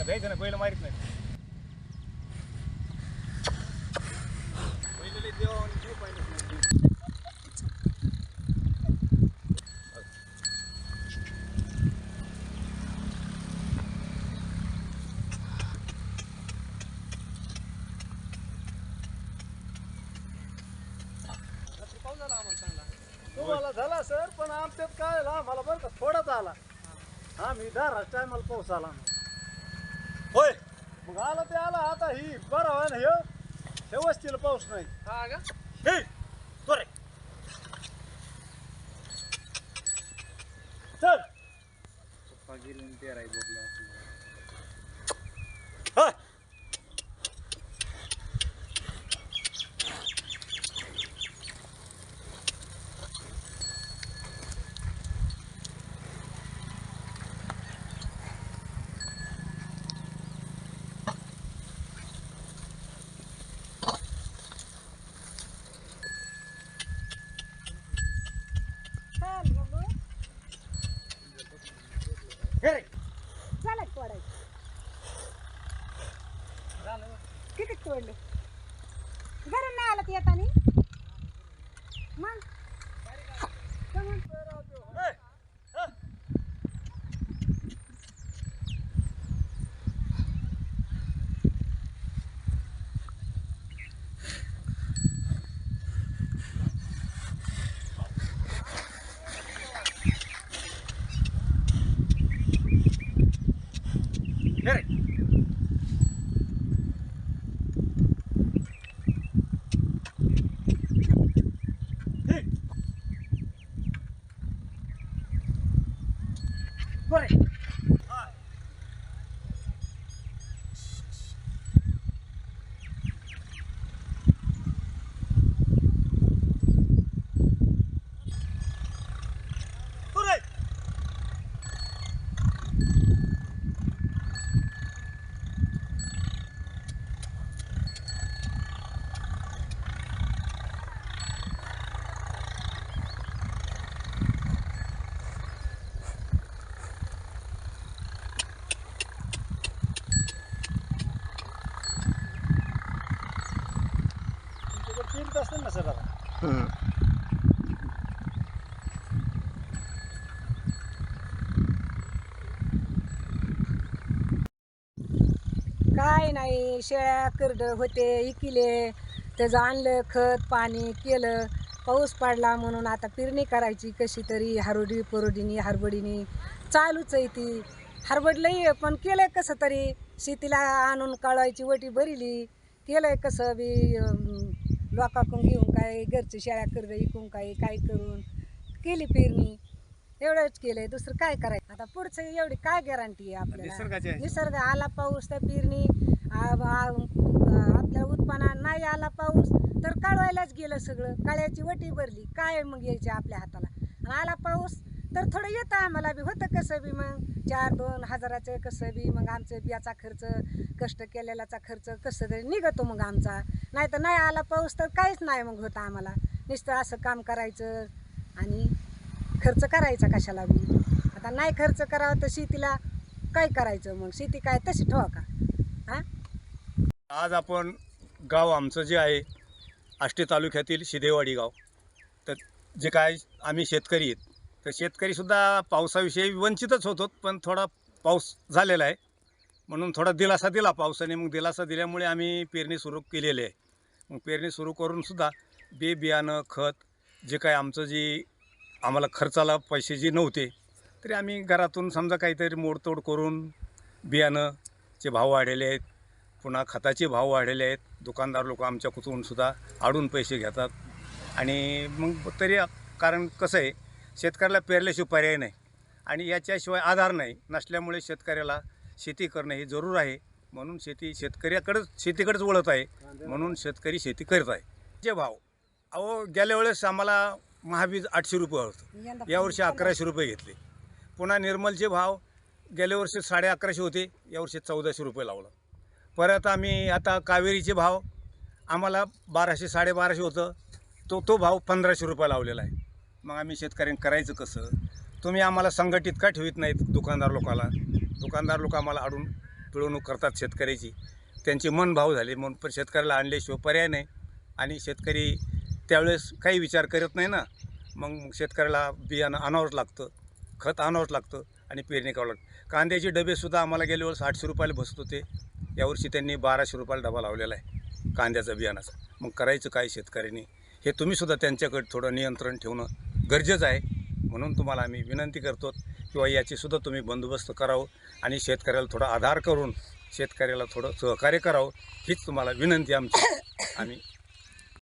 द्यायचं ना बैल मारित नाही झाला सर. आमच्यात काय झालं, आम्हाला बरं का थोडाच आला आम्ही दहा टायमाला पाऊस आला. होय. मग आला ते आला आता ही बरं आहे ना हे वस्तीला पाऊस नाही. हा का? हे त्वरे चल. हा हे रे. झालं का तोडायचं किती तोडले घरून नाही आलं येतानी मग कमून? हे. ना सर आता. काय नाही शेळ्या करड होते इकिले. त्याचं आणलं खत पाणी केलं. पाऊस पडला म्हणून आता पेरणी करायची कशी तरी हरवडी परोडीनी हरबडीनी चालूच आहे ती. हरबडलंही आहे, पण केलंय कसं तरी? शेतीला आणून काढायची वटी भरिली. केलंय कसं बी अं, लोकांकडून घेऊन काय घरची शेळ्या करड इकून काय काय करून. केली पेरणी. एवढंच केलंय. दुसरं काय करायचं? आता पुढचं एवढी काय गॅरंटी आहे आपल्याला. निसर्ग आला पाऊस तर पेरणी आपल्या उत्पन्नात नाही आला पाऊस तर काढवायलाच गेलं सगळं. काळ्याची वटी भरली. काय मग यायचे आपल्या हाताला? आणि आला पाऊस तर थोडं येतं आम्हाला बी. होतं कसं बी मग. चार दोन हजाराचं कसं बी मग आमचं बियाचा खर्च कष्ट केलेल्याचा खर्च कसं तरी निघतो मग आमचा. नाही तर नाही आला पाऊस तर काहीच नाही मग होतं आम्हाला. नुसतं असं काम करायचं आणि खर्च करायचा कशाला बी. आता नाही खर्च करावा तर शेतीला काय करायचं मग? शेती काय तशी ठेवा का? हां? आज आपण गाव आमचं जे आहे आष्टी तालुक्यातील शिदेवाडी गाव. तर जे काय आम्ही शेतकरी आहेत तर शेतकरीसुद्धा पावसाविषयी वंचितच होतो पण थोडा पाऊस झालेला आहे. म्हणून थोडा दिलासा दिला पावसाने मग दिलासा दिल्यामुळे आम्ही पेरणी सुरू केलेली आहे. मग पेरणी सुरू करूनसुद्धा बे बियाणं खत जे काय आमचं जी आम्हाला खर्चाला पैसे जे नव्हते तरी आम्ही घरातून समजा काहीतरी मोडतोड करून बियाणंचे भाव वाढलेले आहेत. पुन्हा खताचे भाव वाढलेले आहेत. दुकानदार लोक आमच्या कुतूनसुद्धा आडून पैसे घेतात. आणि मग तरी कारण कसं आहे शेतकऱ्याला पेरल्याशिवाय पर्याय नाही. आणि याच्याशिवाय आधार नाही. नसल्यामुळे शेतकऱ्याला शेती करणं हे जरूर आहे. म्हणून शेती शेतकऱ्याकडेच शेतीकडेच वळत आहे. म्हणून शेतकरी शेती करत आहे. जे भाव. अहो गेल्या वेळेस आम्हाला महाबीज आठशे रुपये होतं. यावर्षी अकराशे रुपये घेतले. पुन्हा निर्मलचे भाव गेल्या वर्षी साडे अकराशे होते. यावर्षी चौदाशे रुपये लावलं. परत आम्ही आता कावेरीचे भाव आम्हाला बाराशे साडेबाराशे होतं. तो तो भाव पंधराशे रुपये लावलेला आहे. मग आम्ही शेतकऱ्यांनी करायचं कसं? तुम्ही आम्हाला संघटित का ठेवीत नाहीत दुकानदार लोकाला? दुकानदार लोक आम्हाला अडून पिळवणूक करतात शेतकऱ्याची. त्यांचे मन भाव झाले. म्हणून पण शेतकऱ्याला आणल्याशिवाय पर्याय नाही. आणि शेतकरी त्यावेळेस काही विचार करत नाही ना. मग शेतकऱ्याला बियाणं आणावंच लागतं. खत आणावंच लागतं आणि पेरणी करावं लागतं. कांद्याचे डबेसुद्धा आम्हाला गेल्या वेळेस आठशे रुपयाला बसत होते. यावर्षी त्यांनी बाराशे रुपयाला डबा लावलेला आहे कांद्याचा बियाणाचा. मग करायचं काय शेतकऱ्यांनी? हे तुम्हीसुद्धा त्यांच्याकडे थोडं नियंत्रण ठेवणं गरजेचं आहे. म्हणून तुम्हाला आम्ही विनंती करतो किंवा याचीसुद्धा तुम्ही बंदोबस्त करावं आणि शेतकऱ्याला थोडा आधार करून शेतकऱ्याला थोडं सहकार्य करावं हीच तुम्हाला विनंती आमची. आम्ही